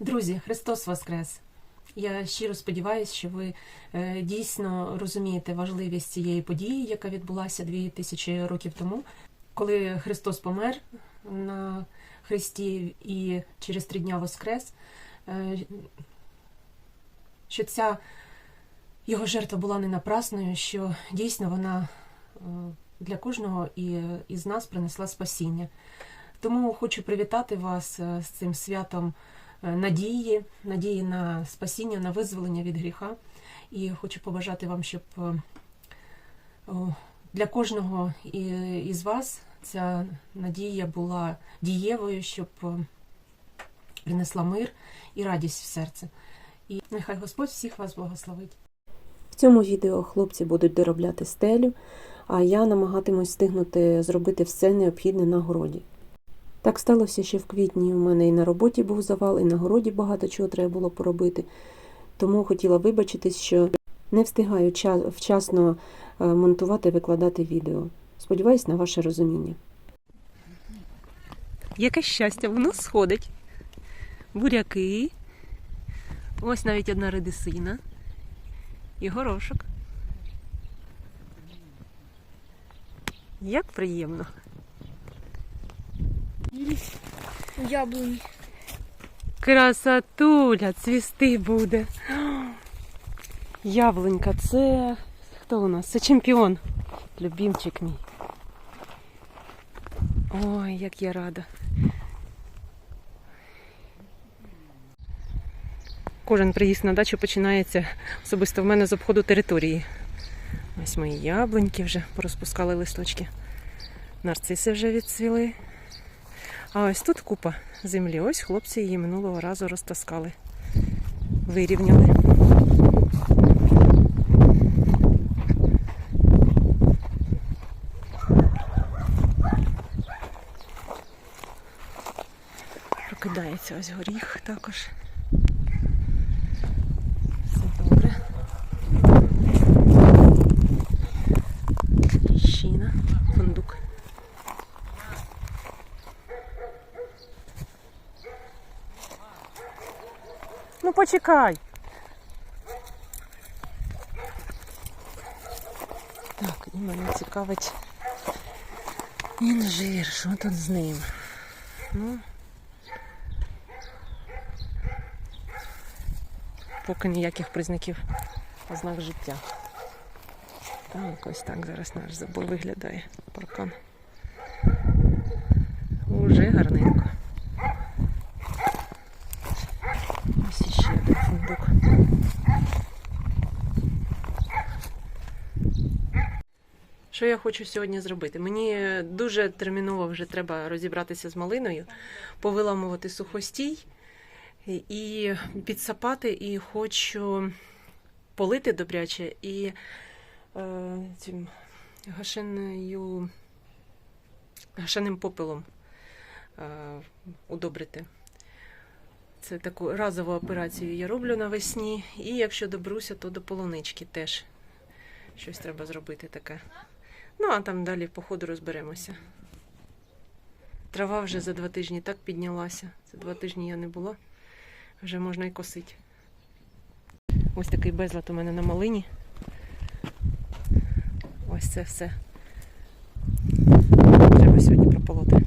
Друзі, Христос Воскрес! Я щиро сподіваюся, що ви е, дійсно розумієте важливість цієї події, яка відбулася дві тисячі років тому, коли Христос помер на Христі і через три дня Воскрес. Е, Що ця його жертва була не напрасною, що дійсно вона е, для кожного із нас принесла спасіння. Тому хочу привітати вас з цим святом надії, надії на спасіння, на визволення від гріха. І хочу побажати вам, щоб е, для кожного із вас ця надія була дієвою, щоб е, принесла мир і радість в серце. І нехай Господь всіх вас благословить. В цьому відео хлопці будуть доробляти стелю, а я намагатимусь встигнути зробити все необхідне на городі. Так сталося, що в квітні у мене і на роботі був завал, і на городі багато чого треба було поробити. Тому хотіла вибачитись, що не встигаю ча- вчасно е, монтувати викладати відео. Сподіваюсь на ваше розуміння. Яке щастя, воно сходить. Буряки. Ось навіть одна редисина. І горошок. Як приємно. Яблуні. Красотуля, цвісти буде. Яблунька, це хто у нас? Це чемпіон. Любімчик мій. Ой, як я рада. Кожен приїзд на дачу починається особисто в мене з обходу території. Ось мої яблуньки вже порозпускали листочки. Нарциси вже відцвіли. А ось тут купа землі. Ось хлопці її минулого разу розтаскали. Вирівняли. Прокидається ось горіх також. Все добре. Щіна, фундук. Ну почекай. Так, і мене цікавить інжир, що тут з ним? Ну. Поки ніяких признаків ознак життя. Так, ось так зараз наш забор виглядає. Паркан. Уже гарненько. Ось іще один фундук. Що я хочу сьогодні зробити? Мені дуже терміново вже треба розібратися з малиною, повиламувати сухостій і підсапати, і хочу полити добряче і е, цим гашеною, гашеним попелом е, удобрити. Це таку разову операцію я роблю навесні. І якщо доберуся, то до полунички теж щось треба зробити таке. Ну, а там далі по ходу розберемося. Трава вже за два тижні так піднялася. За два тижні я не була. Вже можна і косити. Ось такий безлад у мене на малині. Ось це все. Треба сьогодні прополоти.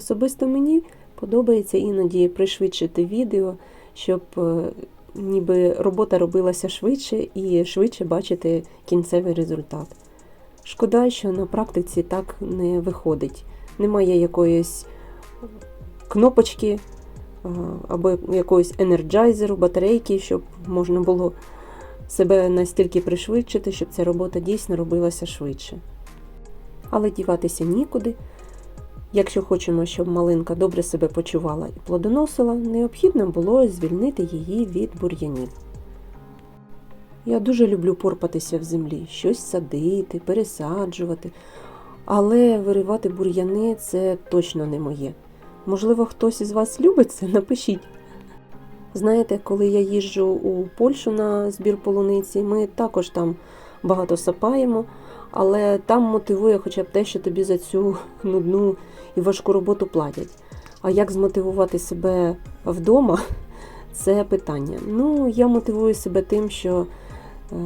Особисто мені подобається іноді пришвидшити відео, щоб е, ніби робота робилася швидше і швидше бачити кінцевий результат. Шкода, що на практиці так не виходить. Немає якоїсь кнопочки е, або якогось енерджайзеру, батарейки, щоб можна було себе настільки пришвидшити, щоб ця робота дійсно робилася швидше. Але діватися нікуди. Якщо хочемо, щоб малинка добре себе почувала і плодоносила, необхідно було звільнити її від бур'янів. Я дуже люблю порпатися в землі, щось садити, пересаджувати, Але виривати бур'яни це точно не моє. Можливо, хтось із вас любить це? Напишіть. Знаєте, коли я їжджу у Польщу на збір полуниці, ми також там багато сапаємо, але там мотивує хоча б те, що тобі за цю нудну і важку роботу платять. А як змотивувати себе вдома? Це питання. Ну, я мотивую себе тим, що е,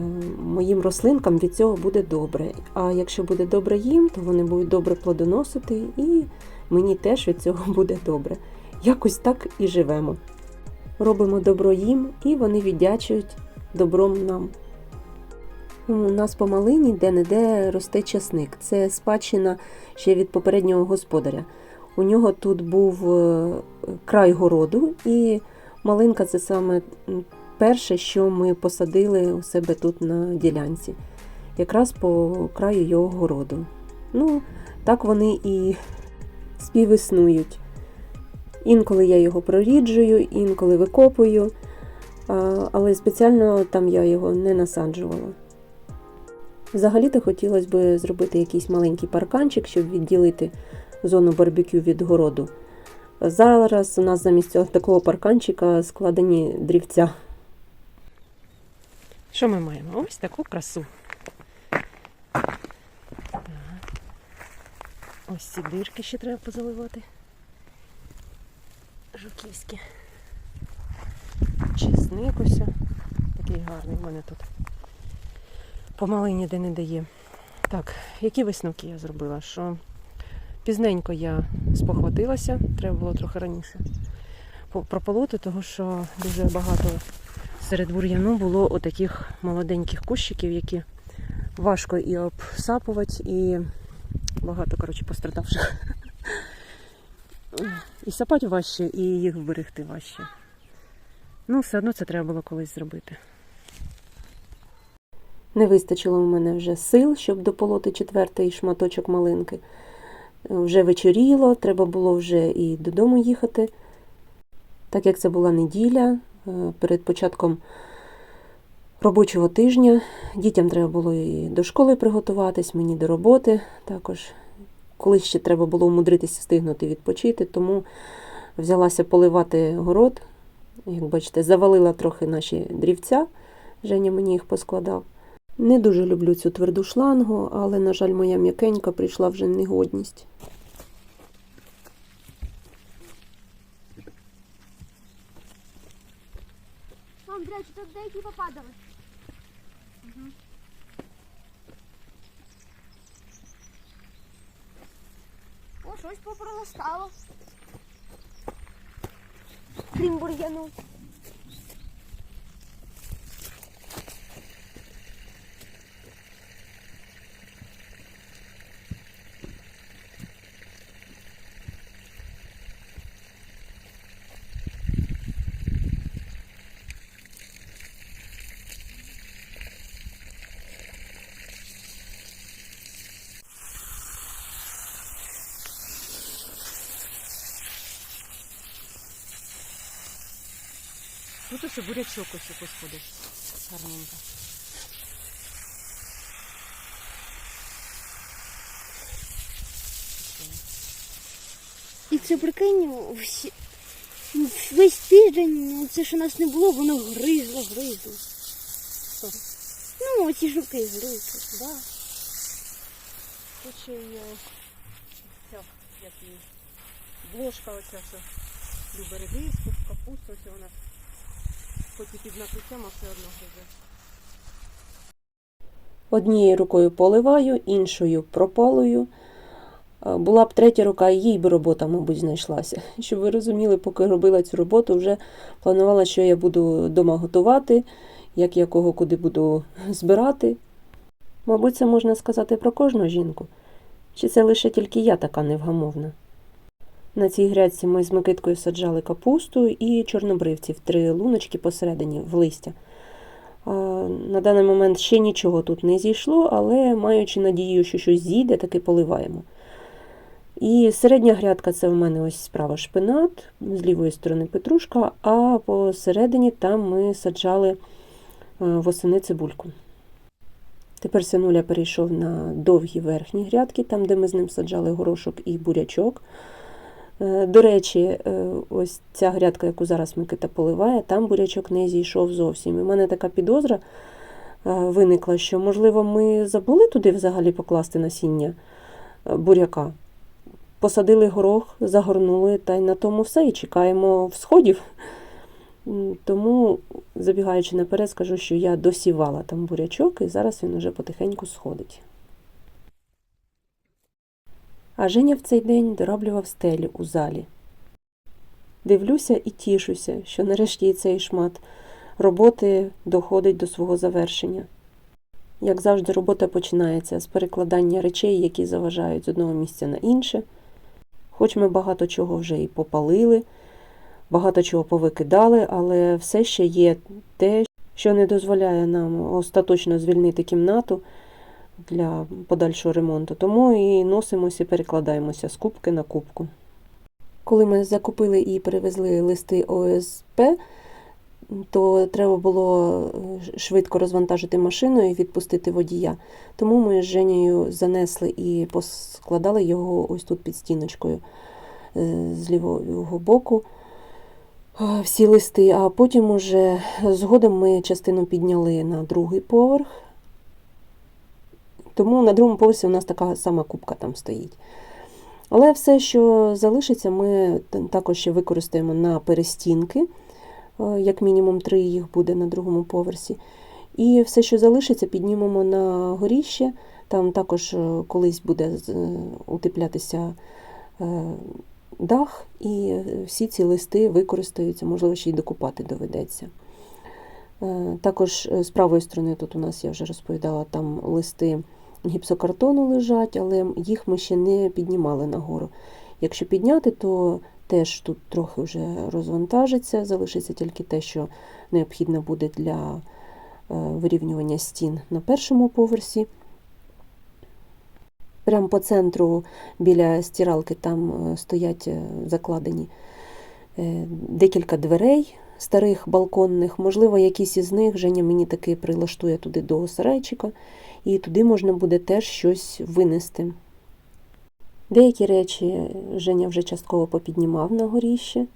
моїм рослинкам від цього буде добре. А якщо буде добре їм, то вони будуть добре плодоносити, і мені теж від цього буде добре. Якось так і живемо. Робимо добро їм, і вони віддячують добром нам. У нас по малині де-не-де росте часник. Це спадщина ще від попереднього господаря. У нього тут був е, край городу, і малинка це саме перше, що ми посадили у себе тут на ділянці, якраз по краю його городу. Ну, так вони і співіснують. Інколи я його проріджую, інколи викопую, але спеціально там я його не насаджувала. Взагалі-то хотілося б зробити якийсь маленький парканчик, щоб відділити зону барбекю від городу. Зараз у нас замість такого парканчика складені дрівця. Що ми маємо? Ось таку красу. Так. Ось ці дирки ще треба позаливати. Жуківські. Чесник ось. Такий гарний в мене тут. По малині де не дає. Так, які висновки я зробила? Що пізненько я спохватилася, треба було трохи раніше прополоти, тому що дуже багато серед бур'яну було отаких молоденьких кущиків, які важко і обсапувати, і багато, коротше, пострадавших. І сапати важче, і їх вберегти важче. Ну, все одно це треба було колись зробити. Не вистачило у мене вже сил, щоб дополоти четвертий шматочок малинки. Вже вечоріло, треба було вже і додому їхати. Так як це була неділя, е, перед початком робочого тижня, дітям треба було і до школи приготуватись, мені до роботи також. Колись ще треба було умудритися стигнути відпочити, тому взялася поливати город. Як бачите, завалила трохи наші дрівця. Женя мені їх поскладав. Не дуже люблю цю тверду шлангу, але, на жаль, моя м'якенька прийшла вже негодність. Речі, тут деякі попадали. О, щось попроростало. Крім бур'яну. Тут ось бурячок ось господи. Гарненько. І це прикинь, всі- весь тиждень, це що нас не було, воно гризло, гризло. Ну, оці жуки гризли. Да. Тут ще є ця, як її, бложка оця, що любить редиску, капусту, ось вона хоч і під накриттям, а все одно гризе. Однією рукою поливаю, іншою пропалую. Була б третя рука, і їй би робота, мабуть, знайшлася. Щоб ви розуміли, поки робила цю роботу, вже планувала, що я буду вдома готувати, як я кого куди буду збирати. Мабуть, це можна сказати про кожну жінку. Чи це лише тільки я така невгамовна? На цій грядці ми з Микиткою саджали капусту і чорнобривців, три луночки посередині в листя. На даний момент ще нічого тут не зійшло, але маючи надію, що щось зійде, таки поливаємо. І середня грядка це в мене ось справа шпинат, з лівої сторони петрушка, а посередині там ми саджали е, восени цибульку. Тепер синуля перейшов на довгі верхні грядки, там, де ми з ним саджали горошок і бурячок. Е, До речі, е, ось ця грядка, яку зараз Микита поливає, там бурячок не зійшов зовсім. І в мене така підозра е, виникла, що, можливо, ми забули туди взагалі покласти насіння буряка. Посадили горох, загорнули, та й на тому все, і чекаємо всходів. Тому, забігаючи наперед, скажу, що я досівала там бурячок, і зараз він уже потихеньку сходить. А Женя в цей день дороблював стелю у залі. Дивлюся і тішуся, що нарешті цей шмат роботи доходить до свого завершення. Як завжди, робота починається з перекладання речей, які заважають з одного місця на інше. Хоч ми багато чого вже і попалили, багато чого повикидали, але все ще є те, що не дозволяє нам остаточно звільнити кімнату для подальшого ремонту. Тому і носимося і перекладаємося з кубки на кубку. Коли ми закупили і перевезли листи ОСП, то треба було е, швидко розвантажити машину і відпустити водія. Тому ми з Женєю занесли і поскладали його ось тут під стіночкою е, з лівого боку е, всі листи, а потім уже згодом ми частину підняли на другий поверх. Тому на другому поверсі у нас така сама кубка там стоїть. Але все, що залишиться, ми також ще використаємо на перестінки, е, як мінімум три їх буде на другому поверсі. І все, що залишиться, піднімемо на горіще. Там також е, колись буде е, утеплятися дах, і всі ці листи використаються, можливо, ще й докупати доведеться. Також з правої сторони, тут у нас я вже розповідала, там листи гіпсокартону лежать, але їх ми ще не піднімали нагору. Якщо підняти, то теж тут трохи вже розвантажиться, залишиться тільки те, що необхідно буде для е, вирівнювання стін на першому поверсі. Прямо по центру біля стиралки там е, стоять е, закладені декілька дверей старих балконних. Можливо, якісь із них Женя мені таки прилаштує туди до сарайчика, і туди можна буде теж щось винести. Деякі речі Женя вже частково попіднімав на горіще.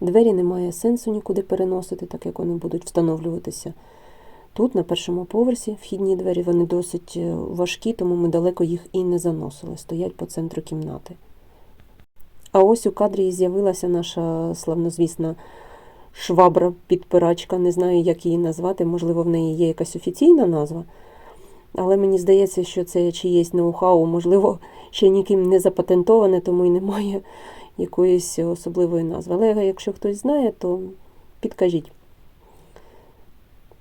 Двері немає сенсу нікуди переносити, так як вони будуть встановлюватися. Тут, на першому поверсі, вхідні двері вони досить е, важкі, тому ми далеко їх і не заносили, стоять по центру кімнати. А ось у кадрі і з'явилася наша славнозвісна швабра-підпирачка. Не знаю, як її назвати, можливо, в неї є якась офіційна назва. Але мені здається, що це чиєсь ноу-хау, можливо, ще ніким не запатентоване, тому і немає якоїсь особливої назви. Але якщо хтось знає, то підкажіть.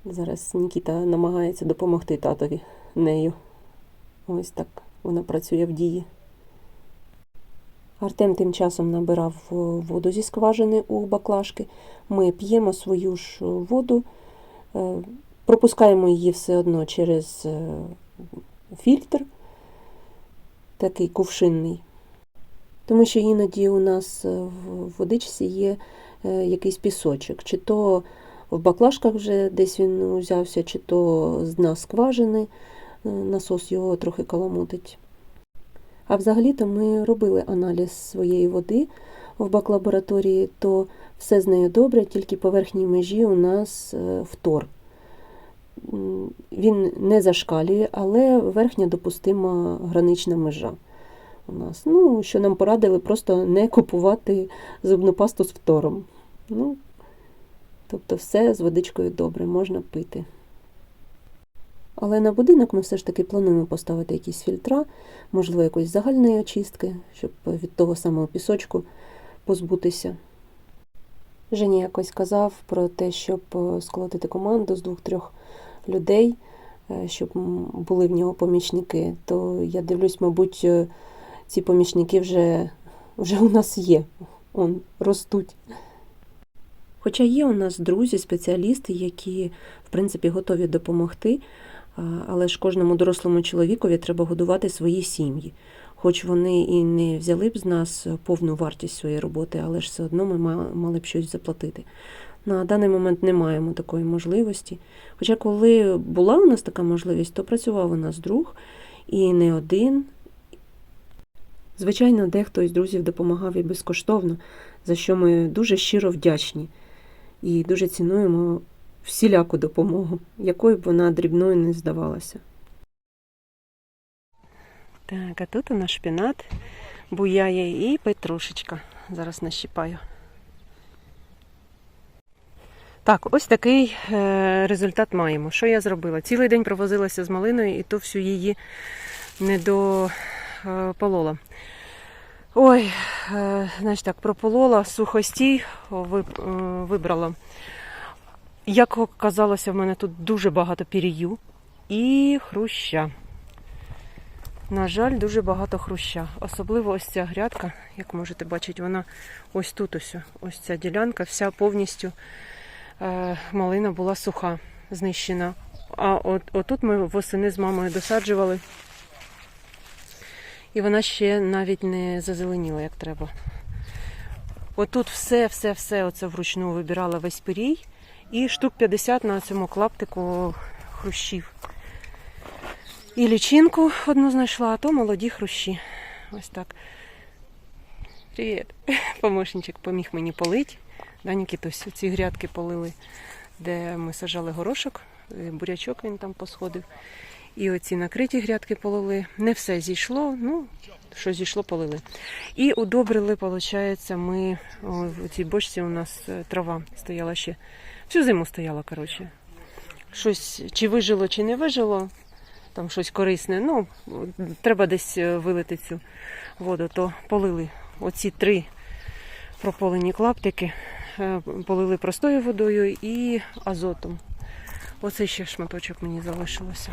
Зараз Нікіта намагається допомогти татові нею. Ось так вона працює в дії. Артем тим часом набирав воду зі скважини у баклажки. Ми п'ємо свою ж воду, е, пропускаємо її все одно через е, фільтр, такий кувшинний. Тому що іноді у нас е, в водичці є е, якийсь пісочок, чи то в баклажках вже десь він узявся, чи то з дна скважини насос його трохи каламутить. А взагалі-то ми робили аналіз своєї води в баклабораторії, то все з нею добре, тільки по верхній межі у нас втор. М, Він не зашкалює, але верхня допустима гранична межа у нас. Ну, що нам порадили просто не купувати зубну пасту з втором. Ну, тобто все з водичкою добре, можна пити. Але на будинок ми все ж таки плануємо поставити якісь фільтра, можливо, якоїсь загальної очистки, щоб від того самого пісочку позбутися. Женя якось казав про те, щоб е, сколотити команду з двох-трьох людей, е, щоб були в нього помічники. То я дивлюсь, мабуть, е, ці помічники вже, вже у нас є, он, ростуть. Хоча є у нас друзі, спеціалісти, які, в принципі, готові допомогти, але ж кожному дорослому чоловікові треба годувати свої сім'ї. Хоч вони і не взяли б з нас повну вартість своєї роботи, але ж все одно ми мали б щось заплатити. На даний момент не маємо такої можливості. Хоча, коли була у нас така можливість, то працював у нас друг і не один. Звичайно, дехто із друзів допомагав і безкоштовно, за що ми дуже щиро вдячні і дуже цінуємо всіляку допомогу, якою б вона дрібною не здавалася. Так, а тут у нас шпінат буяє і петрушечка. Зараз нащипаю. Так, ось такий е, результат маємо. Що я зробила? Цілий день провозилася з малиною і то всю її не дополола. Ой, е, значить так, прополола, сухостій е, вибрала. Як оказалося, в мене тут дуже багато пір'ю і хруща. На жаль, дуже багато хруща. Особливо ось ця грядка, як можете бачити, вона ось тут ось, ось ця ділянка, вся повністю малина була суха, знищена. А от, отут ми восени з мамою досаджували. І вона ще навіть не зазеленіла, як треба. Отут все, все, все оце вручну вибирала весь пирій. І штук 50 на цьому клаптику хрущів. І лічинку одну знайшла, а то молоді хрущі. Ось так. Привіт. Помощничок поміг мені полить. Да, Нікітось, ці грядки полили, де ми сажали горошок, е, бурячок він там посходив. І оці накриті грядки полили. Не все зійшло, ну, що зійшло, полили. І удобрили, виходить, ми в цій бочці у нас е, трава стояла ще. Всю зиму стояла, коротше. Щось чи вижило, чи не вижило, там щось корисне. Ну, треба десь е, вилити цю воду, то полили оці три прополені клаптики, полили простою водою і азотом. Оце ще шматочок мені залишилося.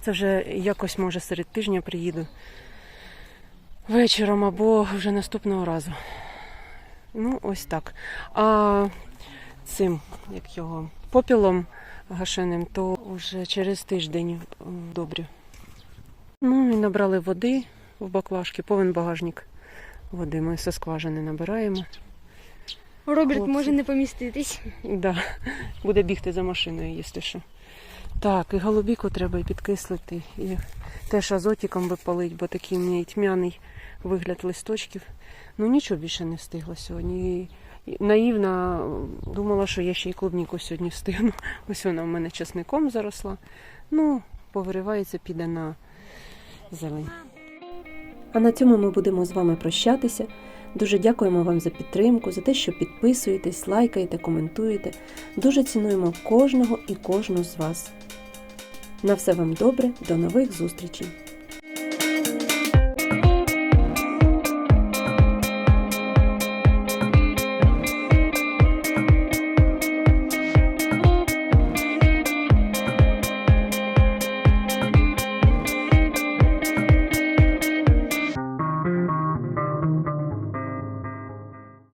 Це вже якось, може, серед тижня приїду вечором або вже наступного разу. Ну, ось так. А цим, як його, попілом гашеним, то вже через тиждень м, добре. Ну і набрали води в баклажки, повен багажник води. Ми зі скважини набираємо. Роберт Хлопці. може не поміститись. Да, буде бігти за машиною, якщо що. Так, і голубіку треба і підкислити, і теж азотиком би полить, бо такий у мене тьмяний вигляд листочків. Ну нічого більше не встигла сьогодні. І наївно думала, що я ще й клубніку сьогодні встигну. Ось вона в мене часником заросла. Ну, повиривається, піде на зелень. А на цьому ми будемо з вами прощатися. Дуже дякуємо вам за підтримку, за те, що підписуєтесь, лайкаєте, коментуєте. Дуже цінуємо кожного і кожну з вас. На все вам добре, до нових зустрічей!